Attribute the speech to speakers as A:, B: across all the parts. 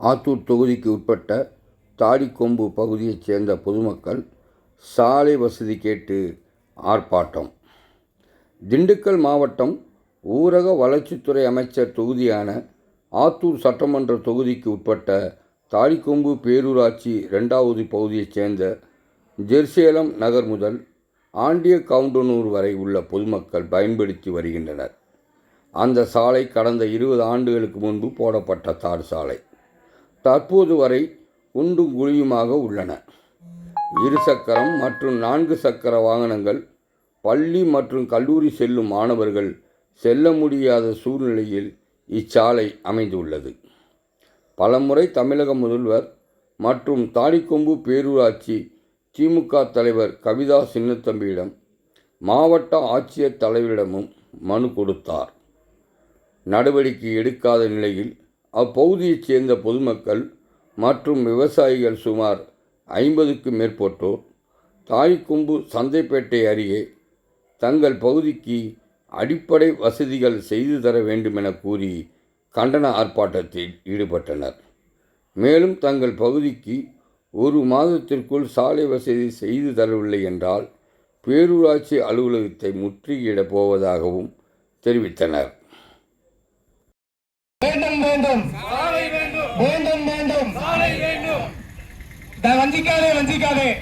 A: ஆத்தூர் தொகுதிக்கு உட்பட்ட தாடிக்கொம்பு பகுதியைச் சேர்ந்த பொதுமக்கள் சாலை வசதி கேட்டு ஆர்ப்பாட்டம். திண்டுக்கல் மாவட்டம் ஊரக வளர்ச்சித்துறை அமைச்சர் தொகுதியான ஆத்தூர் சட்டமன்ற தொகுதிக்கு உட்பட்ட தாடிக்கொம்பு பேரூராட்சி ரெண்டாவது பகுதியைச் சேர்ந்த ஜெருசேலம் நகர் முதல் ஆண்டிய கவுண்டனூர் வரை உள்ள பொதுமக்கள் பயன்படுத்தி வருகின்றனர். அந்த சாலை கடந்த இருபது ஆண்டுகளுக்கு முன்பு போடப்பட்ட தார் சாலை. தற்போது வரை உண்டும் குழியுமாக உள்ளன. இரு சக்கரம் மற்றும் நான்கு சக்கர வாகனங்கள் பள்ளி மற்றும் கல்லூரி செல்லும் மாணவர்கள் செல்ல முடியாத சூழ்நிலையில் இச்சாலை அமைந்துள்ளது. பலமுறை தமிழக முதல்வர் மற்றும் தாடிக்கொம்பு பேரூராட்சி திமுக தலைவர் கவிதா சின்னத்தம்பியிடம் மாவட்ட ஆட்சியர் தலைவரிடமும் மனு கொடுத்தார். நடவடிக்கை எடுக்காத நிலையில் அப்பகுதியைச் சேர்ந்த பொதுமக்கள் மற்றும் விவசாயிகள் சுமார் ஐம்பதுக்கு மேற்பட்டோர் தாய்க்கொம்பு சந்தைப்பேட்டை அருகே தங்கள் பகுதிக்கு அடிப்படை வசதிகள் செய்து தர வேண்டுமென கூறி கண்டன ஆர்ப்பாட்டத்தில் ஈடுபட்டனர். மேலும் தங்கள் பகுதிக்கு ஒரு மாதத்திற்குள் சாலை வசதி செய்து தரவில்லை என்றால் பேரூராட்சி அலுவலகத்தை முற்றுகையிடப் போவதாகவும் தெரிவித்தனர்.
B: வேண்டும் வேண்டும்.
C: சாலை வேண்டும்.
B: வேண்டும் வேண்டும்.
C: சாலை வேண்டும்.
B: த- வஞ்சிக்காதே வஞ்சிக்காதே.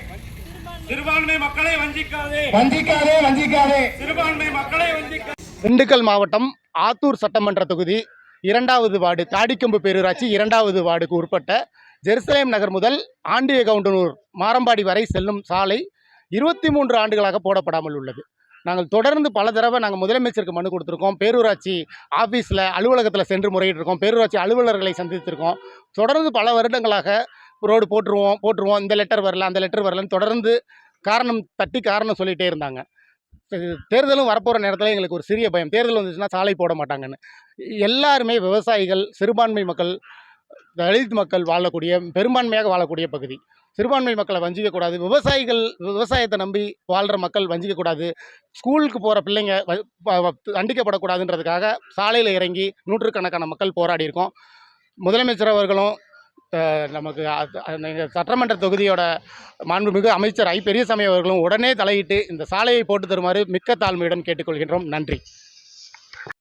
C: சிறுபான்மை மக்களை வஞ்சிக்காதே.
B: வஞ்சிக்காதே வஞ்சிக்காதே.
C: சிறுபான்மை மக்களை வஞ்சிக்காதே.
D: திண்டுக்கல் மாவட்டம் ஆத்தூர் சட்டமன்ற தொகுதி இரண்டாவது வார்டு தாடிக்கொம்பு பேரூராட்சி இரண்டாவது வார்டுக்கு உட்பட்ட ஜெருசலேம் நகர் முதல் ஆண்டிய கவுண்டனூர் மாரம்பாடி வரை செல்லும் சாலை இருபத்தி மூன்று ஆண்டுகளாக போடப்படாமல் உள்ளது. நாங்கள் தொடர்ந்து பல தடவை நாங்கள் முதலமைச்சருக்கு மனு கொடுத்துருக்கோம். பேரூராட்சி ஆஃபீஸில் அலுவலகத்தில் சென்று முறையிட்டிருக்கோம். பேரூராட்சி அலுவலர்களை சந்தித்திருக்கோம். தொடர்ந்து பல வருடங்களாக ரோடு போட்டுருவோம் போட்டுருவோம். இந்த லெட்டர் வரல அந்த லெட்டர் வரலன்னு தொடர்ந்து காரணம் தட்டி காரணம் சொல்லிகிட்டே இருந்தாங்க. தேர்தலும் வரப்போகிற நேரத்தில் எங்களுக்கு ஒரு சிறிய பயம். தேர்தல் வந்துச்சுன்னா சாலை போட மாட்டாங்கன்னு. எல்லாருமே விவசாயிகள் சிறுபான்மை மக்கள் தலித் மக்கள் வாழக்கூடிய பெரும்பான்மையாக வாழக்கூடிய பகுதி. சிறுபான்மை மக்களை வஞ்சிக்கக்கூடாது. விவசாயிகள் விவசாயத்தை நம்பி வாழ்கிற மக்கள் வஞ்சிக்கக்கூடாது. ஸ்கூலுக்கு போகிற பிள்ளைங்க வ- தண்டிக்கப்படக்கூடாதுன்றதுக்காக சாலையில் இறங்கி நூற்றுக்கணக்கான மக்கள் போராடி இருக்கோம் முதலமைச்சர் அவர்களும் நமக்கு எங்கள் சட்டமன்ற தொகுதியோட மாண்புமிகு அமைச்சர் ஐ. பெரியசாமி அவர்களும் உடனே தலையிட்டு இந்த சாலையை போட்டு தருமாறு மிக்க தாழ்மையுடன் கேட்டுக்கொள்கின்றோம். நன்றி.